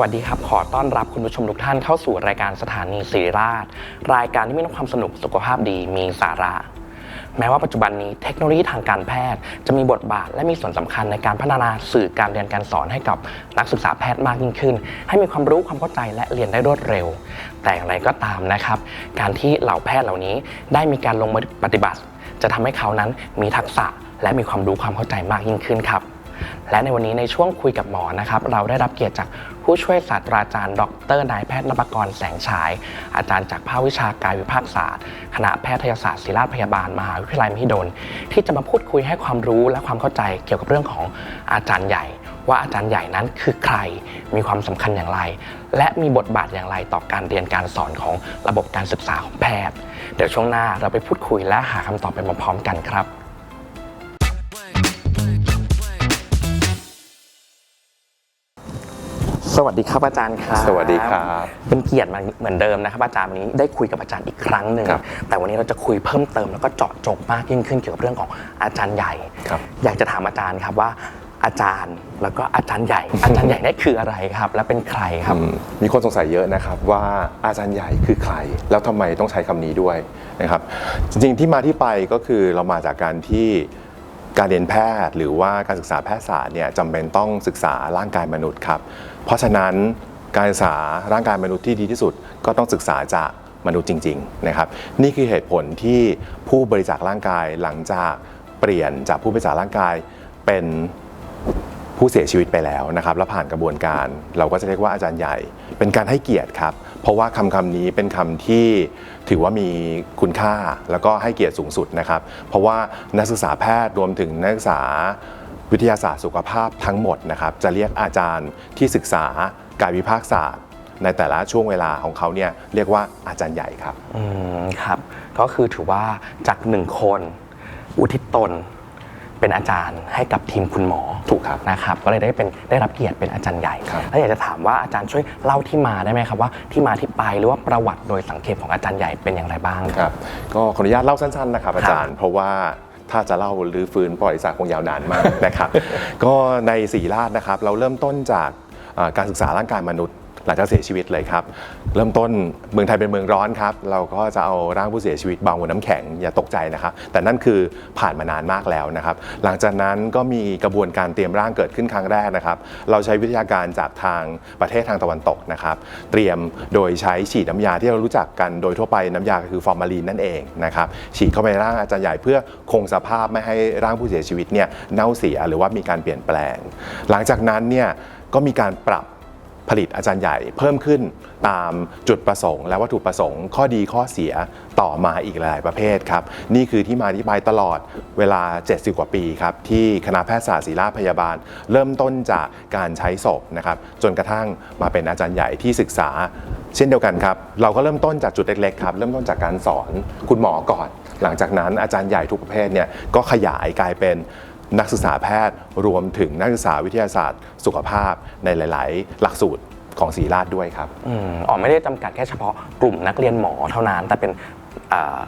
วัสดีครับ ขอต้อนรับคุณผู้ชมทุกท่านเข้าสู่รายการสถานีศิริราช รายการที่มีความสนุกสุขภาพดีมีสาระ แม้ว่าปัจจุบันนี้เทคโนโลยีทางการแพทย์ จะมีบทบาทและมีส่วนสำคัญในการพัฒนาสื่อการเรียนการสอนให้กับนักศึกษาแพทย์มากยิ่งขึ้น ให้มีความรู้ความเข้าใจและเรียนได้รวดเร็ว แต่อย่างไรก็ตามนะครับ การที่เหล่าแพทย์เหล่านี้ได้มีการลงมือปฏิบัติ จะทำให้เขานั้นมีทักษะและมีความรู้ความเข้าใจมากยิ่งขึ้นครับ และในวันนี้ในช่วงคุยกับหมอนะครับเราได้รับเกียรติจากผู้ช่วยศาสตราจารย์ ดรนายแพทย์นภกรแสงฉาย อาจารย์จากภาควิชากายวิภาคศาสตร์ คณะแพทยศาสตร์ศิริราชพยาบาล มหาวิทยาลัยมหิดล ที่จะมาพูดคุยให้ความรู้และความเข้าใจเกี่ยวกับเรื่องของอาจารย์ใหญ่ ว่าอาจารย์ใหญ่นั้นคือใครมีความสำคัญอย่างไร และมีบทบาทอย่างไรต่อการเรียนการสอนของระบบการศึกษาของแพทย์ เดี๋ยวช่วงหน้าเราไปพูดคุยและหาคำตอบไปพร้อมๆกันครับ สวัสดีครับอาจารย์ครับสวัสดีครับ เป็นเกียรติมาเหมือนเดิมนะครับอาจารย์วันนี้ได้คุยกับอาจารย์อีกครั้งหนึ่งครับแต่วันนี้เราจะคุยเพิ่มเติมแล้วก็เจาะจงมากยิ่งขึ้นเกี่ยวกับเรื่องของอาจารย์ใหญ่ครับอยากจะถามอาจารย์ครับว่าอาจารย์แล้วก็อาจารย์ใหญ่ อาจารย์ใหญ่นี่คืออะไรครับ และเป็นใครครับอืมมีคนสงสัยเยอะนะครับว่าอาจารย์ใหญ่คือใคร แล้วทำไมต้องใช้คำนี้ด้วยนะครับ จริงๆที่มาที่ไปก็คือเรามาจากการที่การเรียนแพทย์ หรือว่าการศึกษาแพทยศาสตร์เนี่ยจำเป็นต้องศึกษาร่างกายมนุษย์ครับ เพราะฉะนั้นการศึกษาร่างกายมนุษย์ที่ดีที่สุดก็ต้องศึกษาจากมนุษย์จริงๆนะครับนี่คือเหตุผลที่ผู้บริจาคร่างกายหลังจากเปลี่ยนจากผู้บริจาคร่างกายเป็นผู้เสียชีวิตไปแล้วนะครับแล้วผ่านกระบวนการ เราก็จะเรียกว่าอาจารย์ใหญ่ เป็นการให้เกียรติครับ เพราะว่าคำคำนี้เป็นคำที่ถือว่ามีคุณค่าแล้วก็ให้เกียรติสูงสุดนะครับ เพราะว่านักศึกษาแพทย์รวมถึงนักศึกษา วิทยาศาสตร์สุขภาพทั้งหมดนะครับจะเรียกอาจารย์ที่ศึกษากายวิภาคศาสตร์ ในแต่ละช่วงเวลาของเขาเนี่ยเรียกว่าอาจารย์ใหญ่ครับอืมครับก็คือถือว่าจากหนึ่งคนอุทิศตนเป็นอาจารย์ให้กับทีมคุณหมอถูกครับนะครับ ก็เลยได้เป็นได้รับเกียรติเป็นอาจารย์ใหญ่ครับแล้วอยากจะถามว่าอาจารย์ช่วยเล่าที่มาได้ไหมครับว่าที่มาที่ไปหรือว่าประวัติโดยสังเขปของอาจารย์ใหญ่เป็นอย่างไรบ้างครับ ก็ขออนุญาตเล่าสั้นๆนะครับอาจารย์ เพราะว่า ถ้าจะเล่าหรือฟื้นประวัติศาสตร์คงยาวนานมากนะครับ ก็ในสีราชนะครับ เราเริ่มต้นจากการศึกษาร่างกายมนุษย์ หลังจากเสียชีวิตเลยครับ เริ่มต้นเมืองไทยเป็นเมืองร้อนครับ เราก็จะเอาร่างผู้เสียชีวิตบางบนน้ำแข็งอย่าตกใจนะครับ แต่นั่นคือผ่านมานานมากแล้วนะครับ หลังจากนั้นก็มีกระบวนการเตรียมร่างเกิดขึ้นครั้งแรกนะครับ เราใช้วิทยาการจากทางประเทศทางตะวันตกนะครับ เตรียมโดยใช้ฉีดน้ำยาที่เรารู้จักกันโดยทั่วไปน้ำยาคือฟอร์มาลีนนั่นเองนะครับ ฉีดเข้าไปในร่างอาจารย์ใหญ่เพื่อคงสภาพไม่ให้ร่างผู้เสียชีวิตเนี่ยเน่าเสียหรือว่ามีการเปลี่ยนแปลง หลังจากนั้นเนี่ยก็มีการปรับ ผลิตอาจารย์ใหญ่เพิ่มขึ้นตามจุดประสงค์ และวัตถุประสงค์ข้อดีข้อเสียต่อมาอีกหลายประเภทครับ นี่คือที่มาที่ไปตลอดเวลา 70 กว่าปีครับ ที่คณะแพทยศาสตร์ศิริราชพยาบาล เริ่มต้นจากการใช้ศพนะครับ จนกระทั่งมาเป็นอาจารย์ใหญ่ที่ศึกษา เช่นเดียวกันครับ เราก็เริ่มต้นจากจุดเล็กๆครับ เริ่มต้นจากการสอนคุณหมอก่อน หลังจากนั้นอาจารย์ใหญ่ทุกประเภทเนี่ยก็ขยายกลายเป็น นักศึกษาแพทย์รวมถึงนักศึกษาวิทยาศาสตร์ สุขภาพในหลาย ๆ หลักสูตรของศรีราชด้วยครับอืมอ๋อไม่ได้จำกัดแค่เฉพาะกลุ่มนักเรียนหมอเท่านั้น แต่เป็นอ่า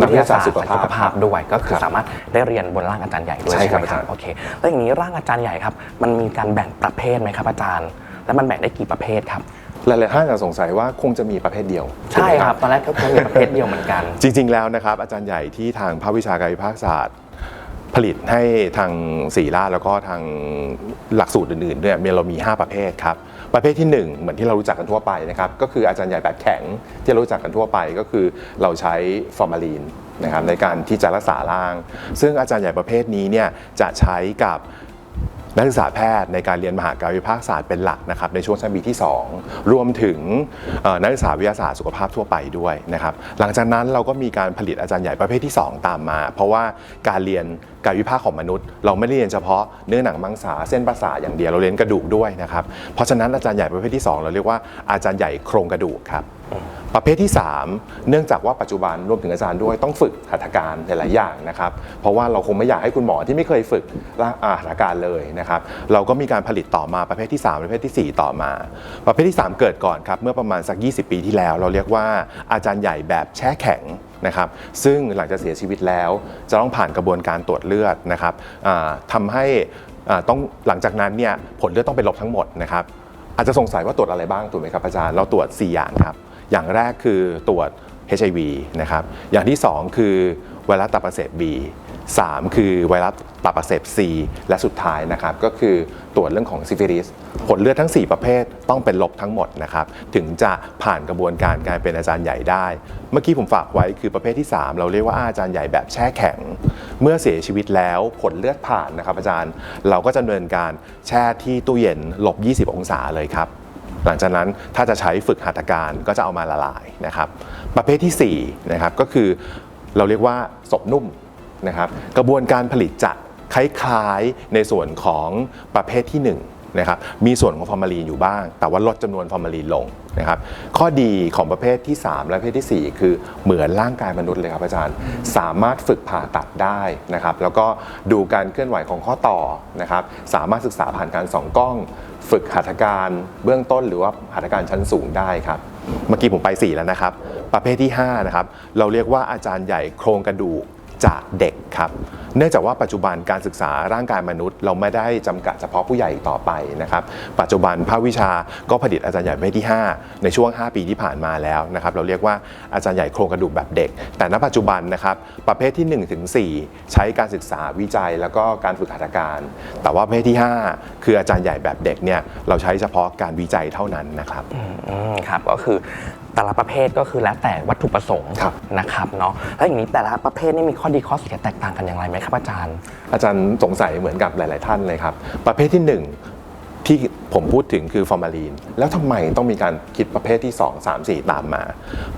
นักวิทยาศาสตร์สุขภาพสุขภาพด้วยก็คือครับสามารถได้เรียนบนร่างอาจารย์ใหญ่ด้วยใช่ใช่ครับไหมอาคจารัรบย์ โอเคแล้วอย่างนี้ร่างอาจารย์ใหญ่ครับ มันมีการแบ่งประเภทไหมครับอาจารย์ แล้วมันแบ่งได้กี่ประเภทครับ หลาย ๆ ท่านอาจจะสงสัยว่าคงจะมีประเภทเดียวใช่ไหม ครับตอนแรกก็คงมีประเภทเดียวเหมือนกัน จริงๆ แล้วนะครับอาจารย์ใหญ่ที่ทางภาควิชาการวิภาคศาสตร์ ผลิตให้ทางศรีราชแล้วก็ทางหลักสูตรอื่นๆเนี่ยมีเรามี 5 ประเภทครับ ประเภทที่ 1 เหมือนที่เรารู้จักกันทั่วไปนะครับ ก็คืออาจารย์ใหญ่แบบแข็งที่เรารู้จักกันทั่วไปก็คือเราใช้ฟอร์มาลีนนะครับในการที่จะรักษาร่าง ซึ่งอาจารย์ใหญ่ประเภทนี้เนี่ยจะใช้กับ นักศึกษาแพทย์ในการเรียนมหาการวิภาคศาสตร์เป็นหลักนะครับในช่วงชั้นปีที่ 2 รวมถึงนักศึกษาวิทยาศาสตร์สุขภาพทั่วไปด้วยนะครับหลังจากนั้นเราก็มีการผลิตอาจารย์ใหญ่ประเภทที่ 2 ตามมา เพราะว่าการเรียนกายวิภาคของมนุษย์ เราไม่ได้เรียนเฉพาะเนื้อหนังมังสาเส้นประสาทอย่างเดียวเราเรียนกระดูกด้วยนะครับเพราะฉะนั้นอาจารย์ใหญ่ประเภทที่ 2 เราเรียกว่าอาจารย์ใหญ่โครงกระดูกครับ ประเภทที่ 3 เนื่องจากว่าปัจจุบันรวมถึงอาจารย์ด้วยต้องฝึกหัตถการหลาย ๆ อย่างนะครับ เพราะว่าเราคงไม่อยากให้คุณหมอที่ไม่เคยฝึกร่างหัตถการเลยนะครับ เราก็มีการผลิตต่อมาประเภทที่ 3 ประเภททีสี่ 4 ต่อมา ประเภทที่ 3 เกิดก่อนครับเมื่อประมาณสัก 20 ปีที่แล้ว เราเรียกว่าอาจารย์ใหญ่แบบแช่แข็งนะครับซึ่งหลังจากเสียชีวิตแล้ว จะต้องผ่านกระบวนการตรวจเลือดนะครับทำให้ต้องหลังจากนั้นเนี่ยผลเลือดต้องเป็นลบทั้งหมดนะครับอาจจะสงสัยว่าตรวจอะไรบ้างถูกไหมครับอาจารย์เราตรวจ 4 อย่างครับ อย่างแรกคือตรวจ HIV นะครับ อย่างที่ 2 คือไวรัสตับอักเสบ B 3 คือไวรัสตับอักเสบ C และสุดท้ายนะครับ ก็คือตรวจเรื่องของซิฟิลิส ผลเลือดทั้ง 4 ประเภทต้องเป็นลบทั้งหมดนะครับ ถึงจะผ่านกระบวนการการเป็นอาจารย์ใหญ่ได้ เมื่อกี้ผมฝากไว้คือประเภทที่ 3 เราเรียกว่าอาจารย์ใหญ่แบบแช่แข็ง เมื่อเสียชีวิตแล้วผลเลือดผ่านนะครับอาจารย์ เราก็จะดำเนินการแช่ที่ตู้เย็นลบ 20 องศาเลยครับ หลังจากนั้นถ้าจะใช้ฝึกหัตถการก็จะเอามาละลายนะครับประเภทที่4นะครับก็คือเราเรียกว่าศพนุ่มนะครับกระบวนการผลิตจะคล้ายๆในส่วนของประเภทที่1นะครับมีส่วนของฟอร์มาลีนอยู่บ้าง แต่ว่าลดจำนวนฟอร์มาลีนลง นะครับข้อดีของประเภทที่ 3 และประเภททีสี่ 4 คือเหมือนร่างกายมนุษย์เลยครับอาจารย์ สามารถฝึกผ่าตัดได้นะครับแล้วก็ดูการเคลื่อนไหวของข้อต่อนะครับสามารถศึกษาผ่านการส่องกล้อง ฝึกหัตถการเบื้องต้นหรือว่าหัตถการชั้นสูงได้ครับเมื่อกี้ผมไป 4 แล้วนะครับ ประเภทที่5นะครับเราเรียกว่าอาจารย์ใหญ่โครงกระดูก จากเด็กครับ เนื่องจากว่าปัจจุบันการศึกษาร่างกายมนุษย์ เราไม่ได้จำกัดเฉพาะผู้ใหญ่ต่อไปนะครับ ปัจจุบันภาควิชาก็ผลิตอาจารย์ใหญ่ประเภทที่ 5 ในช่วง 5 ปีที่ผ่านมาแล้วนะครับ เราเรียกว่าอาจารย์ใหญ่โครงกระดูกแบบเด็ก แต่ณปัจจุบันนะครับประเภทที่1ถึง4ใช้การศึกษาวิจัยแล้วก็การฝึกหัตถการ แต่ว่าประเภทที่ 5 คืออาจารย์ใหญ่แบบเด็กเนี่ยเราใช้เฉพาะการวิจัยเท่านั้นนะครับอืมครับก็คือ แต่ละประเภทก็คือแล้วแต่วัตถุประสงค์ครับ นะครับเนาะแล้วอย่างนี้แต่ละประเภทนี่มีข้อดีข้อเสียแตกต่างกันอย่างไรไหมครับอาจารย์ อาจารย์สงสัยเหมือนกับหลาย ๆ ท่านเลยครับ ประเภทที่ 1 ที่ผมพูดถึงคือฟอร์มาลีน แล้วทำไมต้องมีการคิดประเภทที่ 2 3 4 ตามมา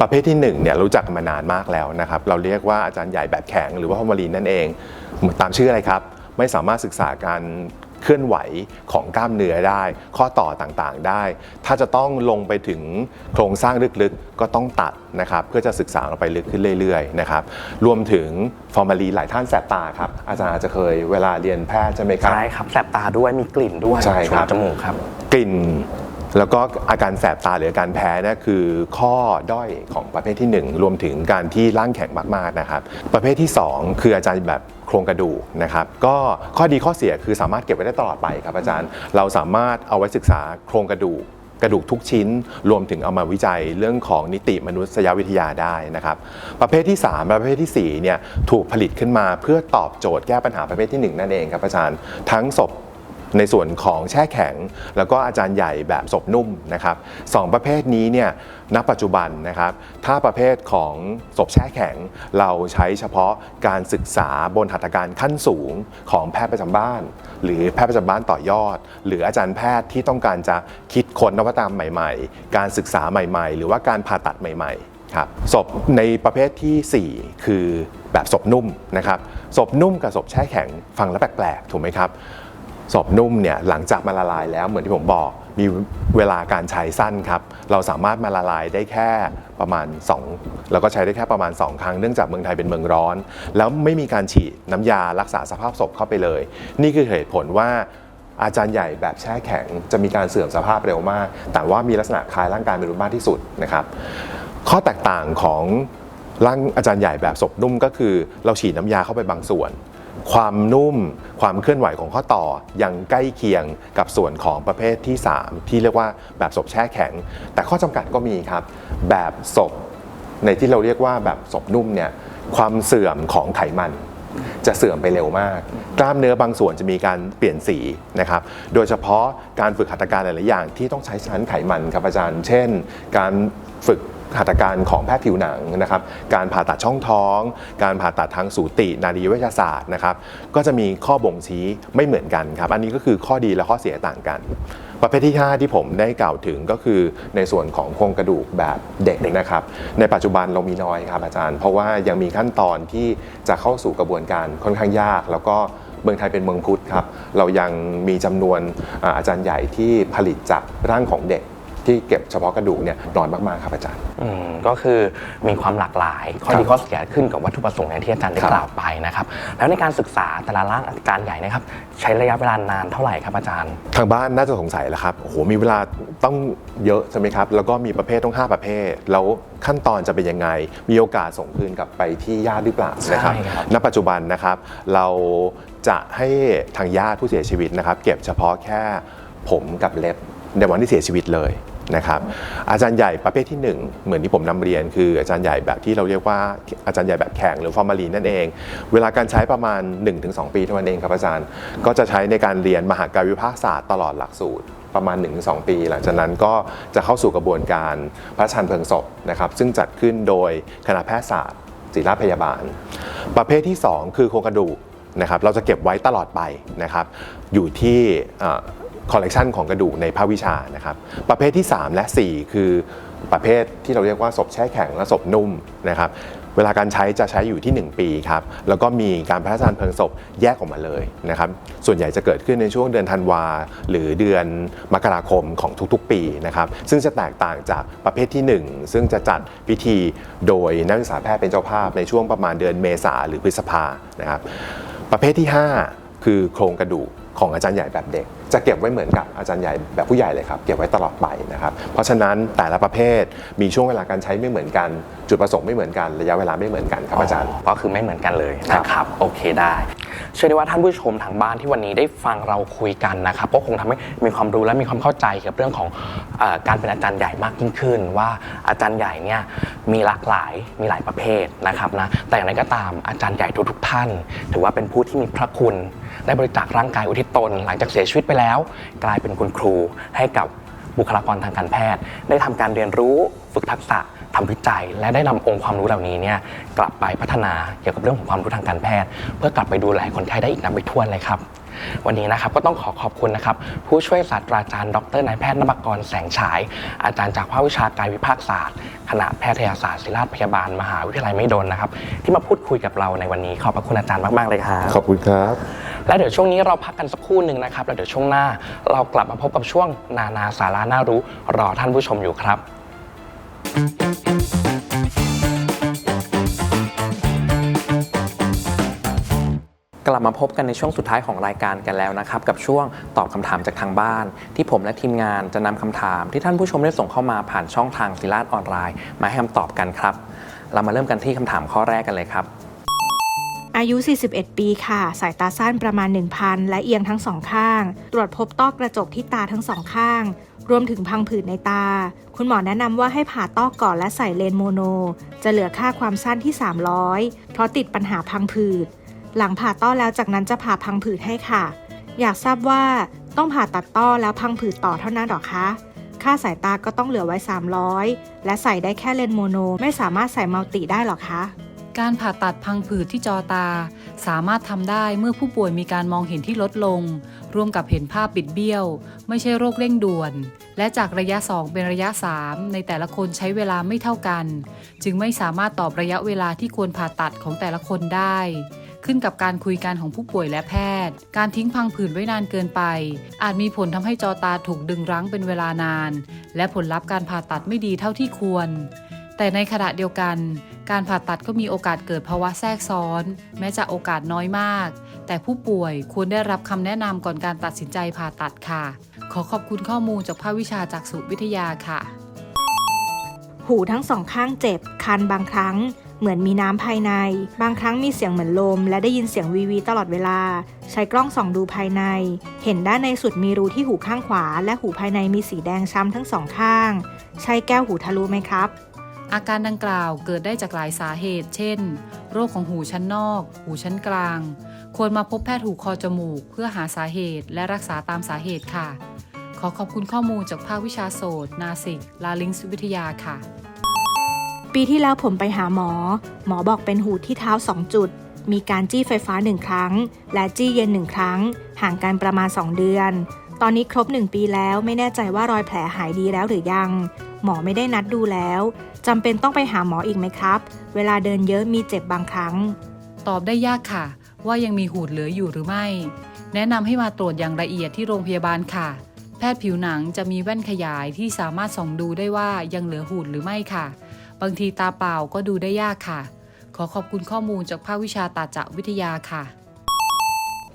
ประเภทที่1เนี่ยรู้จักกันมานานมากแล้วนะครับ เราเรียกว่าอาจารย์ใหญ่แบบแข็งหรือว่าฟอร์มาลีนนั่นเองเหมือนตามชื่ออะไรครับ ไม่สามารถศึกษาการ เคลื่อนไหวของกล้ามเนื้อได้ ข้อต่อต่างๆได้ ถ้าจะต้องลงไปถึงโครงสร้างลึกๆ ก็ต้องตัดนะครับเพื่อจะศึกษาลงไปลึกขึ้นเรื่อยๆนะครับรวมถึงฟอร์มาลีนหลายท่านแสบตาครับอาจารย์อาจจะเคยเวลาเรียนแพทย์ใช่ไหมครับใช่ครับแสบตาด้วยมีกลิ่นด้วยใช่ครับจมูกครับกลิ่นแล้วก็อาการแสบตาหรืออาการแพ้เนี่ยคือข้อด้อยของประเภทที่ 1 รวมถึงการที่ร่างแข็งมากๆนะครับ ประเภทที่ 2 คืออาจารย์แบบ โครงกระดูกนะครับก็ข้อดีข้อเสียคือสามารถเก็บไว้ได้ตลอดไปครับอาจารย์ เราสามารถเอาไว้ศึกษาโครงกระดูกกระดูกทุกชิ้นรวมถึงเอามาวิจัยเรื่องของนิติมนุษยวิทยาได้นะครับ ประเภทที่ 3 ประเภทที่4เนี่ยถูกผลิตขึ้นมาเพื่อตอบโจทย์แก้ปัญหาประเภทที่ 1 นั่นเองครับอาจารย์ ทั้งศพ ในส่วนของแช่แข็ง แล้วก็อาจารย์ใหญ่แบบศพนุ่มนะครับสองประเภทนี้เนี่ยณปัจจุบันนะครับ ถ้าประเภทของศพแช่แข็ง เราใช้เฉพาะการศึกษาบนหัตถการขั้นสูงของแพทย์ประจำบ้าน หรือแพทย์ประจำบ้านต่อยอด หรืออาจารย์แพทย์ที่ต้องการจะคิดค้นนวัตกรรมใหม่ ๆ การศึกษาใหม่ ๆ หรือว่าการผ่าตัดใหม่ ๆครับศพในประเภททีสี่4 คือแบบศพนุ่มนะครับศพนุ่มกับศพแช่แข็งฟังแล้วแปลกๆ ถูกไหมครับ ศพนุ่มเนี่ยหลังจากมาละลายแล้วเหมือนที่ผมบอกมีเวลาการใช้สั้นครับ เราสามารถมาละลายได้แค่ประมาณ 2 แล้วก็ใช้ได้แค่ประมาณ 2 ครั้งเนื่องจากเมืองไทยเป็นเมืองร้อน แล้วไม่มีการฉีดน้ำยารักษาสภาพศพเข้าไปเลย นี่คือเหตุผลว่าอาจารย์ใหญ่แบบแช่แข็งจะมีการเสื่อมสภาพเร็วมาก แต่ว่ามีลักษณะคล้ายร่างกายมนุษย์มากที่สุดนะครับ ข้อแตกต่างของร่างอาจารย์ใหญ่แบบศพนุ่มก็คือ เราฉีดน้ำยาเข้าไปบางส่วน ความนุ่ม ความเคลื่อนไหวของข้อต่อยังใกล้เคียงกับส่วนของประเภทที่ 3 ที่เรียกว่าแบบศพแช่แข็ง แต่ข้อจำกัดก็มีครับ แบบศพในที่เราเรียกว่าแบบศพนุ่มเนี่ยความเสื่อมของไขมันจะเสื่อมไปเร็วมาก กล้ามเนื้อบางส่วนจะมีการเปลี่ยนสีนะครับ โดยเฉพาะการฝึกหัตถการหลาย ๆ อย่างที่ต้องใช้ชั้นไขมันครับอาจารย์ เช่น การฝึก หัตถการของแพทย์ผิวหนังนะครับ การผ่าตัดช่องท้อง การผ่าตัดทางสูติ นารีเวชศาสตร์นะครับ ก็จะมีข้อบ่งชี้ไม่เหมือนกันครับ อันนี้ก็คือข้อดีและข้อเสียต่างกัน ประเภทที่ 5 ที่ผมได้กล่าวถึงก็คือในส่วนของโครงกระดูกแบบเด็กนะครับ ในปัจจุบันเรามีน้อยครับอาจารย์ เพราะว่ายังมีขั้นตอนที่จะเข้าสู่กระบวนการค่อนข้างยาก แล้วก็เมืองไทยเป็นเมืองพุทธครับ เรายังมีจำนวนอาจารย์ใหญ่ที่ผลิตจากร่างของเด็ก ที่เก็บเฉพาะกระดูกเนี่ยน้อยมากๆครับอาจารย์ อืมก็คือมีความหลากหลายข้อดีข้อเสียขึ้นกับวัตถุประสงค์อย่างที่อาจารย์ได้ครับ กล่าวไปนะครับ แล้วในการศึกษาแต่ละร่างอาการใหญ่นะครับ ใช้ระยะเวลานานเท่าไหร่ครับอาจารย์ ทางบ้านน่าจะสงสัยแล้วครับ โอ้โห มีเวลาต้องเยอะใช่ไหมครับ แล้วก็มีประเภทต้อง 5 ประเภท แล้วขั้นตอนจะเป็นยังไง มีโอกาสส่งคืนกลับไปที่ญาติหรือเปล่านะครับ ใช่ครับ ณ ปัจจุบันนะครับ เราจะให้ทางญาติผู้เสียชีวิตนะครับ เก็บเฉพาะแค่ผมกับเล็บในวันที่เสียชีวิตเลย นะครับอาจารย์ใหญ่ประเภทที่หนึ่งเหมือนที่ผมนำเรียน คืออาจารย์ใหญ่แบบที่เราเรียกว่าอาจารย์ใหญ่แบบแข็งหรือฟอร์มาลีนนั่นเอง เวลาการใช้ประมาณ 1-2 ปีเท่านั้นเองครับอาจารย์ก็จะใช้ในการเรียนมหากายวิภาคศาสตร์ตลอดหลักสูตรประมาณ 1-2 ปี หลังจากนั้นก็จะเข้าสู่กระบวนการพระชทานเพลิงศพนะครับซึ่งจัดขึ้นโดยคณะแพทยศาสตร์ศิริราชพยาบาล ประเภทที่ 2 คือโครงกระดูกนะครับเราจะเก็บไว้ตลอดไปนะครับอยู่ที่ คอลเลกชันของกระดูกในภาควิชานะครับ ประเภทที่ 3 และ 4 คือประเภทที่เราเรียกว่าศพแช่แข็งและศพนุ่มนะครับเวลาการใช้จะใช้อยู่ที่ 1 ปีครับ แล้วก็มีการพระราชทานเพลิงศพแยกออกมาเลยนะครับ ส่วนใหญ่จะเกิดขึ้นในช่วงเดือนธันวา หรือเดือนมกราคมของทุกๆ ปีนะครับ ซึ่งจะแตกต่างจากประเภทที่ 1 ซึ่งจะจัดพิธีโดยนักศึกษาแพทย์เป็นเจ้าภาพในช่วงประมาณเดือนเมษาหรือพฤษภานะครับ ประเภทที่ 5 คือโครงกระดูก ของอาจารย์ใหญ่แบบเด็ก จะเก็บไว้เหมือนกับอาจารย์ใหญ่แบบผู้ใหญ่เลยครับเก็บไว้ตลอดไปนะครับเพราะฉะนั้นแต่ละประเภทมีช่วงเวลาการใช้ไม่เหมือนกัน จุดประสงค์ไม่เหมือนกันระยะเวลาไม่เหมือนกันครับอาจารย์ ก็คือไม่เหมือนกันเลยครับนะครับโอเคได้ เชื่อได้ว่าท่านผู้ชมทางบ้านที่วันนี้ได้ฟังเราคุยกันนะครับก็คงทำให้มีความรู้และมีความเข้าใจเกี่ยวกับเรื่องของเออการเป็นอาจารย์ใหญ่มากยิ่งขึ้น ว่าอาจารย์ใหญ่เนี่ยมีหลากหลายมีหลายประเภทนะครับนะแต่อย่างไรก็ตามอาจารย์ใหญ่ทุกๆท่าน ถือว่าเป็นผู้ที่มีพระคุณได้บริจาคร่างกายอุทิศตนหลังจากเสียชีวิตไปแล้ว กลายเป็นคุณครูให้กับบุคลากรทางการแพทย์ ได้ทำการเรียนรู้ฝึกทักษะทำวิจัย และได้นำองค์ความรู้เหล่านี้เนี่ยกลับไปพัฒนาเกี่ยวกับเรื่องของความรู้ทางการแพทย์ เพื่อกลับไปดูแลคนไข้ได้อีกนับไม่ถ้วนเลยครับ วันนี้นะครับก็ต้องขอขอบคุณนะครับผู้ช่วยศาสตราจารย์ ดรนายแพทย์นภกรแสงฉาย อาจารย์จากภาควิชากายวิภาคศาสตร์คณะแพทยศาสตร์ศิริราชพยาบาลมหาวิทยาลัยไม่ดนนะครับที่มาพูดคุยกับเราในวันนี้ขอบพระคุณอาจารย์มากๆเลยครับขอบคุณครับ และเดี๋ยวช่วงนี้เราพักกันสักครู่หนึ่งนะครับแล้วเดี๋ยวช่วงหน้า เรากลับมาพบกับช่วงนานาสาระน่ารู้รอท่านผู้ชมอยู่ครับ ลับมาพบกันในช่วงสุดท้ายของรายการกันแล้วนะครับ กับช่วงตอบคำถามจากทางบ้าน ที่ผมและทีมงานจะนำคำถามที่ท่านผู้ชมได้ส่งเข้ามาผ่านช่องทางศิลาออนไลน์ มาให้คำตอบกันครับ เรามาเริ่มกันที่คำถามข้อแรกกันเลยครับ อายุ 41 ปีค่ะ สายตาสั้นประมาณ 1,000 และเอียงทั้งสองข้าง ตรวจพบต้อกระจกที่ตาทั้งสองข้างรวมถึงพังผืดในตา คุณหมอแนะนำว่าให้ผ่าต้อกก่อนและใส่เลนส์โมโน จะเหลือค่าความสั้นที่ 300 เพราะติดปัญหาพังผืด หลังผ่าต้อแล้วจากนั้นจะผ่าพังผืดให้ค่ะ อยากทราบว่าต้องผ่าตัดต้อแล้วพังผืดต่อเท่านั้นหรอคะ ค่าสายตาก็ต้องเหลือไว้ 300 และใส่ได้แค่เลนส์โมโน ไม่สามารถใส่มัลติได้หรอคะ การผ่าตัดพังผืดที่จอตา สามารถทำได้เมื่อผู้ป่วยมีการมองเห็นที่ลดลง ร่วมกับเห็นภาพบิดเบี้ยว ไม่ใช่โรคเร่งด่วน และจากระยะ 2 เป็นระยะ 3 ในแต่ละคนใช้เวลาไม่เท่ากัน จึงไม่สามารถตอบระยะเวลาที่ควรผ่าตัดของแต่ละคนได้ ขึ้นกับการคุยกันของผู้ป่วยและแพทย์ การทิ้งพังผืดไว้นานเกินไป อาจมีผลทำให้จอตาถูกดึงรั้งเป็นเวลานาน และผลลัพธ์การผ่าตัดไม่ดีเท่าที่ควร แต่ในขณะเดียวกัน การผ่าตัดก็มีโอกาสเกิดภาวะแทรกซ้อน แม้จะโอกาสน้อยมาก แต่ผู้ป่วยควรได้รับคำแนะนำก่อนการตัดสินใจผ่าตัดค่ะ ขอขอบคุณข้อมูลจากภาควิชาจากสุวิทยาค่ะ หูทั้งสองข้างเจ็บคันบางครั้ง เหมือนมีน้ำภายใน บางครั้งมีเสียงเหมือนลม และได้ยินเสียงวีวีตลอดเวลา ใช้กล้องส่องดูภายใน เห็นด้านในสุดมีรูที่หูข้างขวา และหูภายในมีสีแดงช้ำทั้งสองข้าง ใช่แก้วหูทะลุไหมครับ อาการดังกล่าวเกิดได้จากหลายสาเหตุ เช่น โรคของหูชั้นนอก หูชั้นกลาง ควรมาพบแพทย์หูคอจมูก เพื่อหาสาเหตุ และรักษาตามสาเหตุค่ะ ขอขอบคุณข้อมูลจากภาควิชาโสตนาสิก ลาลิงส์วิทยาค่ะ ปีที่แล้วผมไปหาหมอ หมอบอกเป็นหูที่เท้า 2 จุด มีการจี้ไฟฟ้า 1 ครั้ง และจี้เย็น 1 ครั้ง ห่างกันประมาณ 2 เดือน ตอนนี้ครบ 1 ปีแล้วไม่แน่ใจว่ารอยแผลหายดีแล้วหรือยัง หมอไม่ได้นัดดูแล้วจำเป็นต้องไปหาหมออีกไหมครับ เวลาเดินเยอะมีเจ็บบางครั้ง ตอบได้ยากค่ะ ว่ายังมีหูดเหลืออยู่หรือไม่ แนะนำให้มาตรวจอย่างละเอียดที่โรงพยาบาลค่ะ แพทย์ผิวหนังจะมีแว่นขยายที่สามารถส่องดูได้ว่ายังเหลือหูดหรือไม่ค่ะ บางทีตาเปล่าก็ดูได้ยากค่ะ ขอขอบคุณข้อมูลจากภาควิชาตาจะวิทยาค่ะ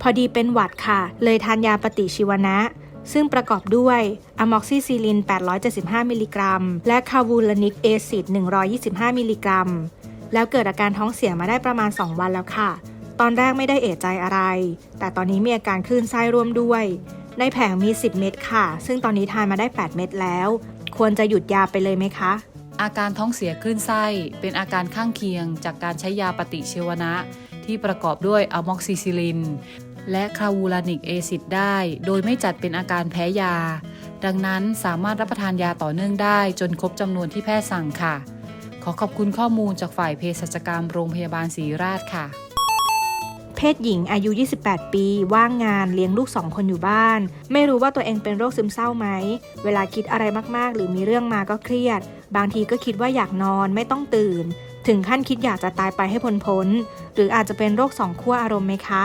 พอดีเป็นหวัดค่ะ เลยทานยาปฏิชีวนะ ซึ่งประกอบด้วยอะม็อกซิซิลิน 875 มิลลิกรัม และคาวูลานิกแอซิด 125 มิลลิกรัม แล้วเกิดอาการท้องเสียมาได้ประมาณ 2 วันแล้วค่ะ ตอนแรกไม่ได้เอะใจอะไร แต่ตอนนี้มีอาการคลื่นไส้ร่วมด้วยในแผงมี 10 เม็ดค่ะ ซึ่งตอนนี้ทานมาได้ 8 เม็ดแล้ว ควรจะหยุดยาไปเลยไหมคะ อาการท้องเสียคลื่นไส้เป็นอาการข้างเคียงจากการใช้ยาปฏิชีวนะ ที่ประกอบด้วยอะม็อกซิซิลิน และคาวูลานิกเอซิดได้ โดยไม่จัดเป็นอาการแพ้ยา ดังนั้นสามารถรับประทานยาต่อเนื่องได้จนครบจำนวนที่แพทย์สั่งค่ะ ขอขอบคุณข้อมูลจากฝ่ายเภสัชกรรมโรงพยาบาลศรีราชค่ะ เพศหญิงอายุ 28 ปี ว่างงานเลี้ยงลูก2คนอยู่บ้าน ไม่รู้ว่าตัวเองเป็นโรคซึมเศร้าไหม เวลาคิดอะไรมากๆ หรือมีเรื่องมาก็เครียด บางทีก็คิดว่าอยากนอนไม่ต้องตื่น ถึงขั้นคิดอยากจะตายไปให้พ้นพ้นๆหรืออาจจะเป็นโรคสองขั้วอารมณ์ไหมคะ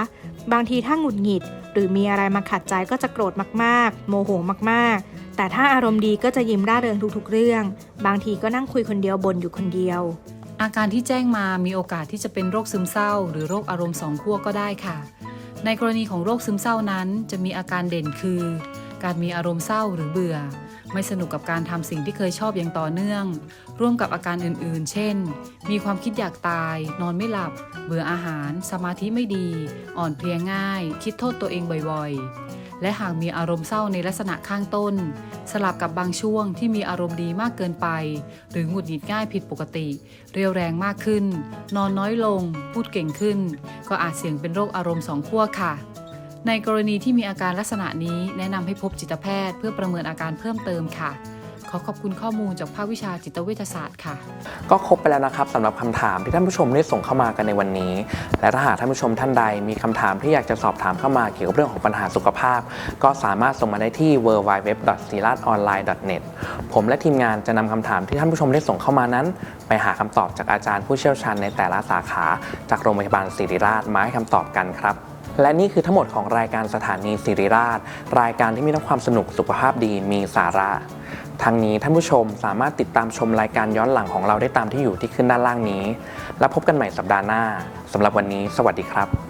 บางทีถ้าหงุดหงิด หรือมีอะไรมาขัดใจก็จะโกรธมากๆ โมโหมากๆ แต่ถ้าอารมณ์ดีก็จะยิ้มร่าเริงทุกๆเรื่อง บางทีก็นั่งคุยคนเดียวบนอยู่คนเดียว อาการที่แจ้งมามีโอกาสที่จะเป็นโรคซึมเศร้า หรือโรคอารมณ์สองขั้วก็ได้ค่ะ ในกรณีของโรคซึมเศร้านั้น จะมีอาการเด่นคือ การมีอารมณ์เศร้าหรือเบื่อ ไม่สนุกกับการทำสิ่งที่เคยชอบอย่างต่อเนื่อง ร่วมกับอาการอื่นๆ เช่น มีความคิดอยากตาย นอนไม่หลับ เบื่ออาหาร สมาธิไม่ดี อ่อนเพลียง่าย คิดโทษตัวเองบ่อยๆ และหากมีอารมณ์เศร้าในลักษณะข้างต้น สลับกับบางช่วงที่มีอารมณ์ดีมากเกินไป หรือหงุดหงิดง่ายผิดปกติ เรียวแรงมากขึ้น นอนน้อยลง พูดเก่งขึ้น ก็อาจเสี่ยงเป็นโรคอารมณ์สองขั้วค่ะ ในกรณีที่มีอาการลักษณะนี้แนะนำให้พบจิตแพทย์เพื่อประเมินอาการเพิ่มเติมค่ะ ขอขอบคุณข้อมูลจากภาควิชาจิตเวชศาสตร์ค่ะ ก็ครบไปแล้วนะครับสำหรับคำถามที่ท่านผู้ชมได้ส่งเข้ามากันในวันนี้ และถ้าหากท่านผู้ชมท่านใดมีคำถามที่อยากจะสอบถามเข้ามาเกี่ยวกับเรื่องของปัญหาสุขภาพ ก็สามารถส่งมาได้ที่ w w w s i r a t o n l i n e n e t ผมและทีมงานจะนำคำถามที่ท่านผู้ชมได้ส่งเข้ามานั้น ไปหาคำตอบจากอาจารย์ผู้เชี่ยวชาญในแต่ละสาขา จากโรงพยาบาลศิริราชมาให้คำตอบกันครับ และนี่คือทั้งหมดของรายการสถานีสิริราช รายการที่มีทั้งความสนุกสุขภาพดีมีสาระทั้งนี้ท่านผู้ชมสามารถติดตามชมรายการย้อนหลังของเราได้ตามที่อยู่ที่ขึ้นด้านล่างนี้ และพบกันใหม่สัปดาห์หน้าสำหรับวันนี้ สวัสดีครับ